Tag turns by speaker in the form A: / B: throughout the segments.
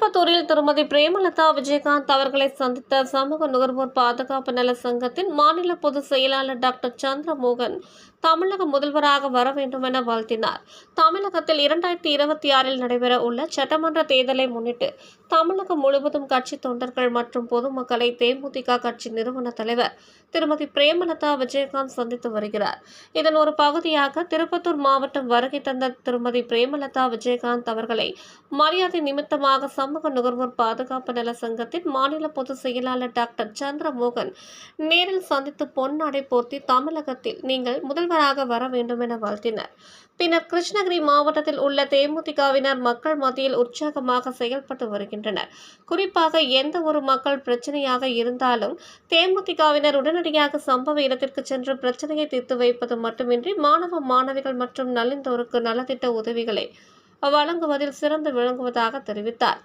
A: திருப்பத்தூரில் திருமதி பிரேமலதா விஜயகாந்த் அவர்களை சந்தித்த சமூக நுகர்வோர் பாதுகாப்பு நல சங்கத்தின் மாநில பொதுச் செயலாளர் டாக்டர் சந்திரமோகன் தமிழக முதல்வராக வர வேண்டும் என வாழ்த்தினார். தமிழகத்தில் இரண்டாயிரத்தி இருபத்தி ஆறில் நடைபெற உள்ள சட்டமன்ற தேர்தலை முன்னிட்டு தமிழகம் முழுவதும் கட்சி தொண்டர்கள் மற்றும் பொதுமக்களை தேமுதிக கட்சி நிறுவன தலைவர் திருமதி பிரேமலதா விஜயகாந்த் சந்தித்து வருகிறார். இதன் ஒரு பகுதியாக திருப்பத்தூர் மாவட்டம் வருகை தந்த திருமதி பிரேமலதா விஜயகாந்த் அவர்களை மரியாதை நிமித்தமாக சமூக நுகர்வோர் பாதுகாப்பு நல சங்கத்தின் மாநில பொதுச் செயலாளர் டாக்டர் சந்திரமோகன் நேரில் சந்தித்து பொன்னாடை போர்த்தி தமிழகத்தில் நீங்கள் முதல்வராக வர வேண்டும் என வாழ்த்தினர். பின்னர் கிருஷ்ணகிரி மாவட்டத்தில் உள்ள தேமுதிகவினர் மக்கள் மத்தியில் உற்சாகமாக செயல்பட்டு வருகின்றனர். குறிப்பாக எந்த ஒரு மக்கள் பிரச்சனையாக இருந்தாலும் தேமுதிகவினர் உடனடியாக சம்பவ இடத்திற்கு சென்று பிரச்சனையை தீர்த்து வைப்பது மட்டுமின்றி மாணவ மாணவிகள் மற்றும் நலிந்தோருக்கு நலத்திட்ட உதவிகளை வழங்குவதில் சிறந்து விளங்குவதாக தெரிவித்தார்.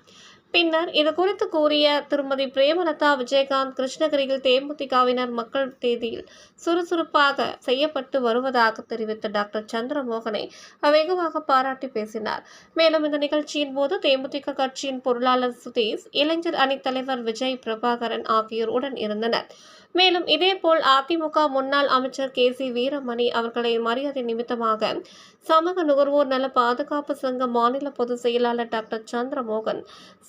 A: பின்னர் இது குறித்து கூறிய திருமதி பிரேமலதா விஜயகாந்த் கிருஷ்ணகிரியில் தேமுதிகவினர் மக்கள் தேதியில் சுறுசுறுப்பாக செய்யப்பட்டு வருவதாக தெரிவித்த டாக்டர் சந்திரமோகனை வெகுவாக பாராட்டி பேசினார். மேலும் இந்த நிகழ்ச்சியின் போது தேமுதிக கட்சியின் பொருளாளர் சுதீஷ் இளைஞர் அணித் தலைவர் விஜய் பிரபாகரன் ஆகியோர் உடன் இருந்தனர். மேலும் இதேபோல் அதிமுக முன்னாள் அமைச்சர் கே சி வீரமணி அவர்களை மரியாதை நிமித்தமாக சமூக நுகர்வோர் நல பாதுகாப்பு சங்க மாநில பொதுச் செயலாளர் டாக்டர் சந்திரமோகன்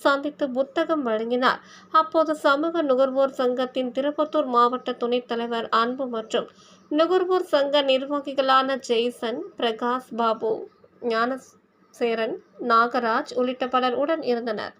A: சந்தித்து புத்தகம் வழங்கினார். அப்போது சமூக நுகர்வோர் சங்கத்தின் திருப்பத்தூர் மாவட்ட துணைத் தலைவர் அன்பு மற்றும் நுகர்வோர் சங்க நிர்வாகிகளான ஜெய்சன் பிரகாஷ் பாபு ஞானசேரன் நாகராஜ் உள்ளிட்ட பலர் உடன் இருந்தனர்.